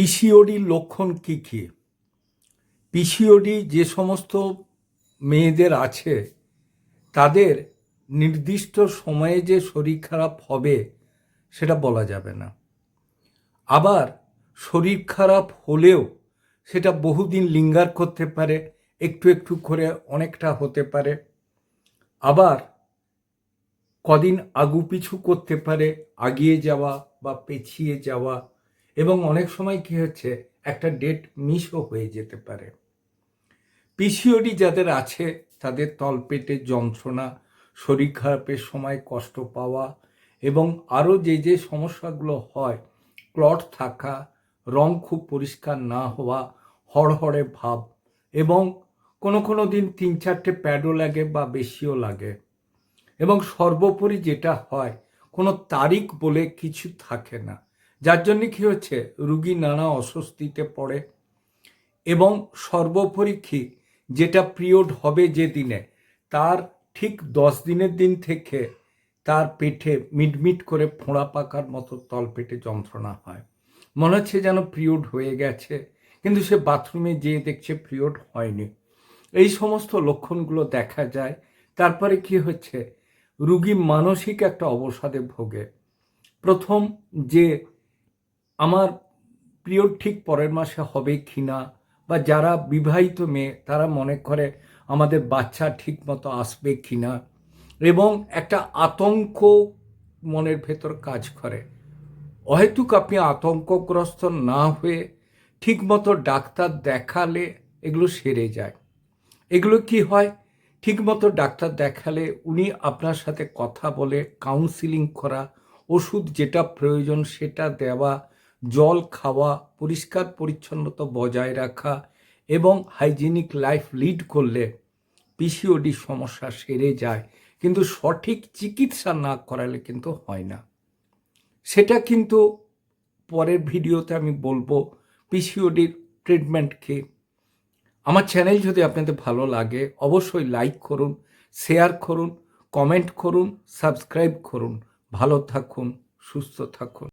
পিসিওডির লক্ষণ কী কী? পিসিওডি যে সমস্ত মেয়েদের আছে, তাদের নির্দিষ্ট সময়ে যে শরীর খারাপ হবে সেটা বলা যাবে না। আবার শরীর খারাপ হলেও সেটা বহুদিন লিঙ্গার করতে পারে, একটু একটু করে অনেকটা হতে পারে। আবার কদিন আগু পিছু করতে পারে, আগিয়ে যাওয়া বা পেছিয়ে যাওয়া এবং অনেক সময় কি হচ্ছে, একটা ডেট মিসও হয়ে যেতে পারে। পিসিওডি যাদের আছে, তাদের তলপেটে যন্ত্রণা, শরীর খারাপের সময় কষ্ট পাওয়া এবং আরও যে যে সমস্যাগুলো হয় ক্লট থাকা, রং খুব পরিষ্কার না হওয়া, হড়হড়ে ভাব এবং কোনো কোনো দিন তিন চারটে প্যাডও লাগে বা বেশিও লাগে এবং সর্বোপরি যেটা হয়, কোনো তারিখ বলে কিছু থাকে না। যার জন্য কী হচ্ছে? রুগী নানা অস্বস্তিতে পড়ে এবং সর্বোপরি যেটা পিরিয়ড হবে যে দিনে, তার ঠিক দশ দিনের দিন থেকে তার পেটে মিটমিট করে ফোঁড়া পাকার মতো তলপেটে যন্ত্রণা হয়। মনে হচ্ছে যেন পিরিয়ড হয়ে গেছে, কিন্তু সে বাথরুমে যেয়ে দেখছে পিরিয়ড হয়নি। এই সমস্ত লক্ষণগুলো দেখা যায়। তারপরে কি হচ্ছে? রুগী মানসিক একটা অবসাদে ভোগে। প্রথম যে আমার পিরিয়ড ঠিক পরের মাসে হবে কি না? বা যারা বিবাহিত মেয়ে, তারা মনে করে আমাদের বাচ্চা ঠিক মতো আসবে কি না? এবং একটা আতঙ্ক মনের ভেতর কাজ করে। অহেতুক আপনি আতঙ্কগ্রস্ত না হয়ে ঠিকমতো ডাক্তার দেখালে এগুলো সেরে যায়। এগুলো কি হয়? ঠিকমতো ডাক্তার দেখালে উনি আপনার সাথে কথা বলে কাউন্সিলিং করা, ওষুধ যেটা প্রয়োজন সেটা দেওয়া জল খাওয়া, পরিষ্কার পরিচ্ছন্নতা বজায় রাখা এবং হাইজিনিক লাইফ লিড করলে পিসিওডি সমস্যা সেরে যায়। কিন্তু সঠিক চিকিৎসা না করালে কিন্তু হয় না। সেটা কিন্তু পরের ভিডিওতে আমি বলব পিসিওডির ট্রিটমেন্ট কি। আমার চ্যানেল যদি আপনাদের ভালো লাগে, অবশ্যই লাইক করুন শেয়ার করুন কমেন্ট করুন সাবস্ক্রাইব করুন। ভালো থাকুন, সুস্থ থাকুন।